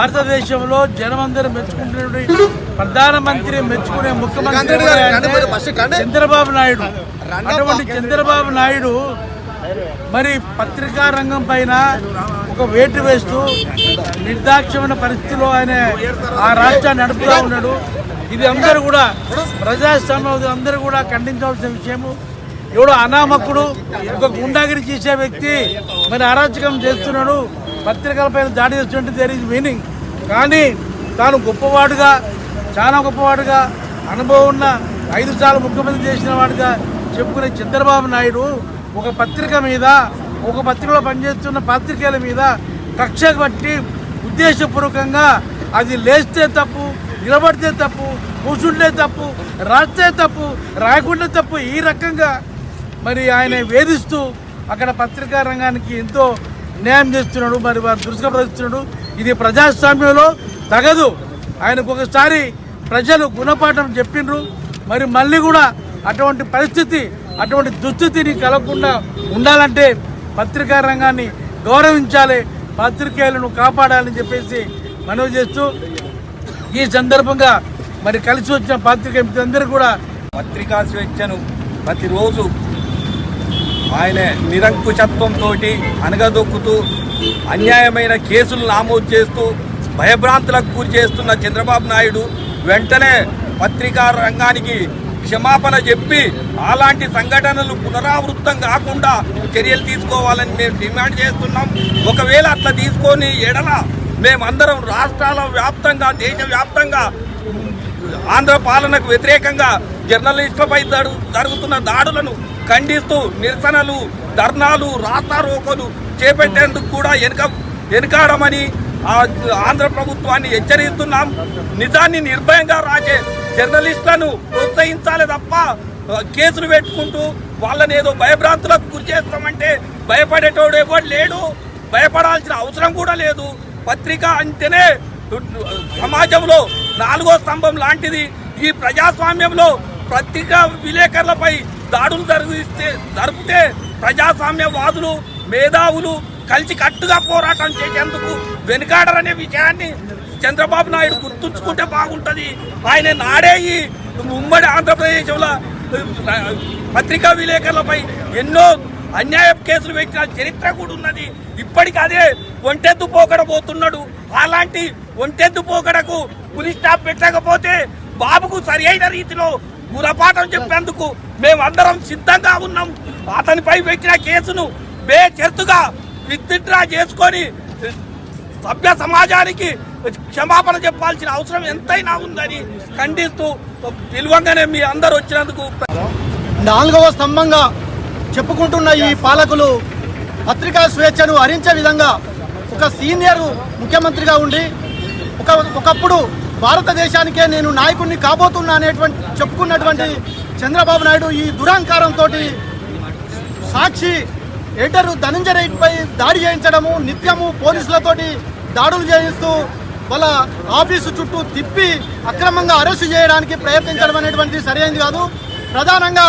భారతదేశంలో జనమందరూ మెచ్చుకుంటున్న ప్రధానమంత్రి మెచ్చుకునే ముఖ్యమంత్రి. చంద్రబాబు నాయుడు. అటువంటి. చంద్రబాబు నాయుడు మరి పత్రికా రంగం పైన ఒక వేటు వేస్తూ నిర్దాక్ష్యమైన పరిస్థితిలో ఆయన ఆ రాష్ట్రాన్ని నడుపుతా ఉన్నాడు. ఇది అందరూ కూడా ప్రజాస్వామ్యం అందరూ కూడా ఖండించవలసిన విషయము. ఎవడో అనామకుడు ఒక గుండాగిరి చేసే వ్యక్తి మరి అరాచకం చేస్తున్నాడు. పత్రికలపైన దాడి చేస్తుంటే దేర్ ఇస్ మీనింగ్ కానీ తాను గొప్పవాడుగా చాలా గొప్పవాడుగా అనుభవం ఉన్న ఐదు సార్లు ముఖ్యమంత్రి చేసిన వాడుగా చెప్పుకునే చంద్రబాబు నాయుడు ఒక పత్రిక మీద ఒక పత్రికలో పనిచేస్తున్న పత్రికల మీద కక్ష బట్టి ఉద్దేశపూర్వకంగా అది లేస్తే తప్పు నిలబడితే తప్పు కూర్చుంటే తప్పు రాస్తే తప్పు రాయకుంటే తప్పు ఈ రకంగా మరి ఆయన వేధిస్తూ అక్కడ పత్రికా రంగానికి ఎంతో న్యాయం చేస్తున్నాడు మరి వారు దురుసుకపరుస్తున్నాడు ఇది ప్రజాస్వామ్యంలో తగదు. ఆయనకు ఒకసారి ప్రజలు గుణపాఠం చెప్పిండ్రు. మరి మళ్ళీ కూడా అటువంటి పరిస్థితి అటువంటి దుస్థితిని కలగకుండా ఉండాలంటే పత్రికా రంగాన్ని గౌరవించాలి పత్రికేయులను కాపాడాలని చెప్పేసి మనవి చేస్తూ ఈ సందర్భంగా మరి కలిసి వచ్చిన పాత్రిక అందరూ కూడా పత్రికా స్వేచ్ఛను ప్రతిరోజు ఆయన నిరంకుశత్వంతో అనగదొక్కుతూ అన్యాయమైన కేసులు నమోదు చేస్తూ భయభ్రాంతులకు గురి చేస్తున్న చంద్రబాబు నాయుడు వెంటనే పత్రికా రంగానికి క్షమాపణ చెప్పి అలాంటి సంఘటనలు పునరావృత్తం కాకుండా చర్యలు తీసుకోవాలని మేము డిమాండ్ చేస్తున్నాం. ఒకవేళ అట్లా తీసుకొని ఎడల మేమందరం రాష్ట్రాల వ్యాప్తంగా దేశ వ్యాప్తంగా ఆంధ్ర పాలనకు వ్యతిరేకంగా జర్నలిస్టులపై జరు- జరుగుతున్న దాడులను ఖండిస్తూ నిరసనలు ధర్నాలు రాస్తారోకలు చేపట్టేందుకు కూడా వెనుక వెనుకాడమని ఆంధ్ర ప్రభుత్వాన్ని హెచ్చరిస్తున్నాం. నిజాన్ని నిర్భయంగా రాజే జర్నలిస్టులను ప్రోత్సహించాలి తప్ప కేసులు పెట్టుకుంటూ వాళ్ళని ఏదో భయభ్రాంతులకు గురి చేస్తామంటే భయపడేటోడు ఎవడు లేడు. భయపడాల్సిన అవసరం కూడా లేదు. పత్రిక అంటేనే సమాజంలో నాలుగో స్తంభం లాంటిది. ఈ ప్రజాస్వామ్యంలో పత్రికా విలేకరులపై దాడులు జరిగిస్తే జరిపితే ప్రజాస్వామ్యవాదులు మేధావులు కలిసి కట్టుగా పోరాటం చేసేందుకు వెనుకాడరనే విషయాన్ని చంద్రబాబు నాయుడు గుర్తుంచుకుంటే బాగుంటుంది. ఆయన నాడే ఈ ఉమ్మడి ఆంధ్రప్రదేశ్లో పత్రికా విలేకరులపై ఎన్నో అన్యాయ కేసులు పెట్టిన చరిత్ర కూడా ఉన్నది. ఇప్పటికి అదే ఒంటెద్దు పోకడబోతున్నాడు అలాంటి ఒంటెద్దు పోకడకు పులి స్టాప్ పెట్టకపోతే బాబుకు సరి అయిన రీతిలో గురపాఠం చెప్పేందుకు మేమందరం సిద్ధంగా ఉన్నాం. అతనిపై పెట్టిన కేసును బేచెత్తుగా విత్డ్రా చేసుకొని సభ్య సమాజానికి క్షమాపణ చెప్పాల్సిన అవసరం ఎంతైనా ఉందని ఖండిస్తూ విలువంగానే మీ అందరు వచ్చినందుకు నాలుగవ స్తంభంగా చెప్పుకుంటున్న ఈ పాలకులు పత్రికా స్వేచ్ఛను హరించే విధంగా ఒక సీనియర్ ముఖ్యమంత్రిగా ఉండి ఒక ఒకప్పుడు భారతదేశానికే నేను నాయకుడిని కాబోతున్నా అనేటువంటి చెప్పుకున్నటువంటి చంద్రబాబు నాయుడు ఈ దురహంకారంతో సాక్షి ఎడిటర్ ధనంజయ రెడ్డిపై దాడి చేయించడము నిత్యము పోలీసులతోటి దాడులు చేయిస్తూ వాళ్ళ ఆఫీసు చుట్టూ తిప్పి అక్రమంగా అరెస్టు చేయడానికి ప్రయత్నించడం అనేటువంటిది సరైనది కాదు. ప్రధానంగా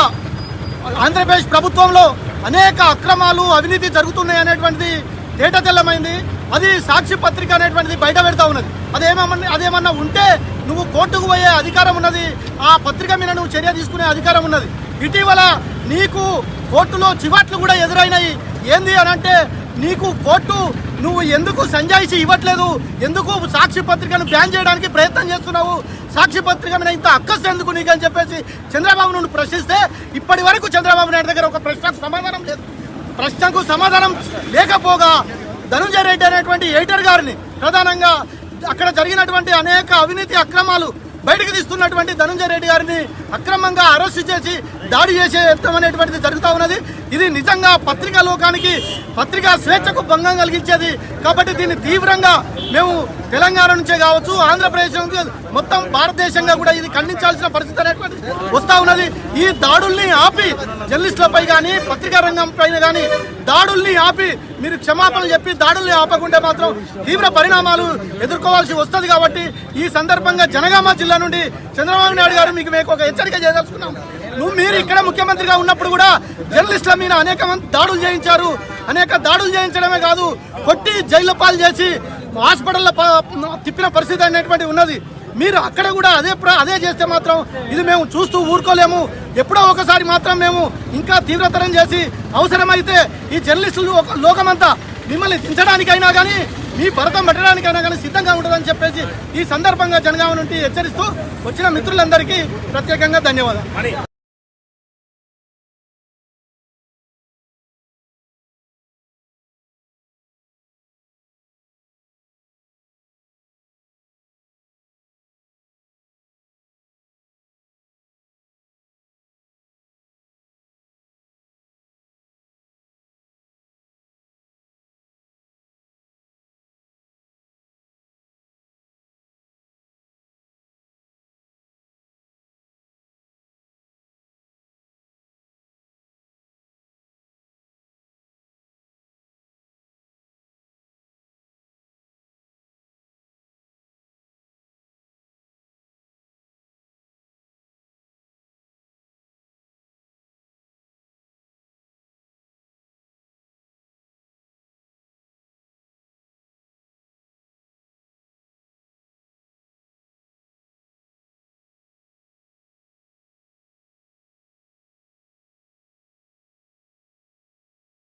ఆంధ్రప్రదేశ్ ప్రభుత్వంలో అనేక అక్రమాలు అవినీతి జరుగుతున్నాయి అనేటువంటిది తేట తెల్లమైంది. అది సాక్షి పత్రిక అనేటువంటిది బయట పెడతా ఉన్నది. అదేమన్నా అదేమన్నా ఉంటే నువ్వు కోర్టుకు పోయే అధికారం ఉన్నది. ఆ పత్రిక మీద నువ్వు చర్య తీసుకునే అధికారం ఉన్నది. ఇటీవల నీకు కోర్టులో చివాట్లు కూడా ఎదురైనాయి. ఏంది అని అంటే నీకు కోర్టు నువ్వు ఎందుకు సంజాయిషి ఇవ్వట్లేదు? ఎందుకు సాక్షి పత్రికను బ్యాన్ చేయడానికి ప్రయత్నం చేస్తున్నావు? సాక్షి పత్రిక మీద ఇంత అక్కస్ ఎందుకు నీకు అని చెప్పేసి చంద్రబాబు నువ్వు ప్రశ్నిస్తే ఇప్పటి వరకు చంద్రబాబు నాయుడు దగ్గర ఒక ప్రశ్నకు సమాధానం లేదు. ప్రశ్నకు సమాధానం లేకపోగా ధనుంజయ రెడ్డి అనేటువంటి ఎడిటర్ గారిని ప్రధానంగా అక్కడ జరిగినటువంటి అనేక అవినీతి అక్రమాలు బయటకు తీస్తున్నటువంటి ధనంజయ రెడ్డి గారిని అక్రమంగా అరెస్టు చేసి దాడి చేసే యత్నం అనేటువంటిది జరుగుతూ ఉన్నది. ఇది నిజంగా పత్రికా లోకానికి పత్రికా స్వేచ్ఛకు భంగం కలిగించేది. కాబట్టి దీన్ని తీవ్రంగా మేము తెలంగాణ నుంచే కావచ్చు ఆంధ్రప్రదేశ్ మొత్తం భారతదేశంగా కూడా ఇది ఖండించాల్సిన పరిస్థితి అనేటువంటి వస్తూ ఉన్నది. ఈ దాడుల్ని ఆపి జర్నలిస్టులపై కానీ పత్రికా రంగం పైన కానీ దాడుల్ని ఆపి మీరు క్షమాపణలు చెప్పి దాడుల్ని ఆపకుంటే మాత్రం తీవ్ర పరిణామాలు ఎదుర్కోవాల్సి వస్తుంది కాబట్టి ఈ సందర్భంగా జనగామ జిల్లా జిల్లా నుండి చంద్రబాబు నాయుడు గారు మీకు మేము ఒక హెచ్చరిక చేయదలుచుకున్నాం నువ్వు మీరు ఇక్కడ ముఖ్యమంత్రిగా ఉన్నప్పుడు కూడా జర్నలిస్టుల మీద అనేక మంది దాడులు చేయించారు. అనేక దాడులు చేయించడమే కాదు కొట్టి జైలు పాలు చేసి హాస్పిటల్లో తిప్పిన పరిస్థితి అనేటువంటి ఉన్నది. మీరు అక్కడ కూడా అదే అదే చేస్తే మాత్రం ఇది మేము చూస్తూ ఊరుకోలేము. ఎప్పుడో ఒకసారి మాత్రం మేము ఇంకా తీవ్రతరం చేసి అవసరమైతే ఈ జర్నలిస్టులు ఒక లోకమంతా మిమ్మల్ని దించడానికైనా కానీ మీ భరతం పెట్టడానికైనా కానీ సిద్ధంగా ఉంటుందని చెప్పేసి ఈ సందర్భంగా జనగామ నుండి హెచ్చరిస్తూ వచ్చిన మిత్రులందరికీ ప్రత్యేకంగా ధన్యవాదాలు.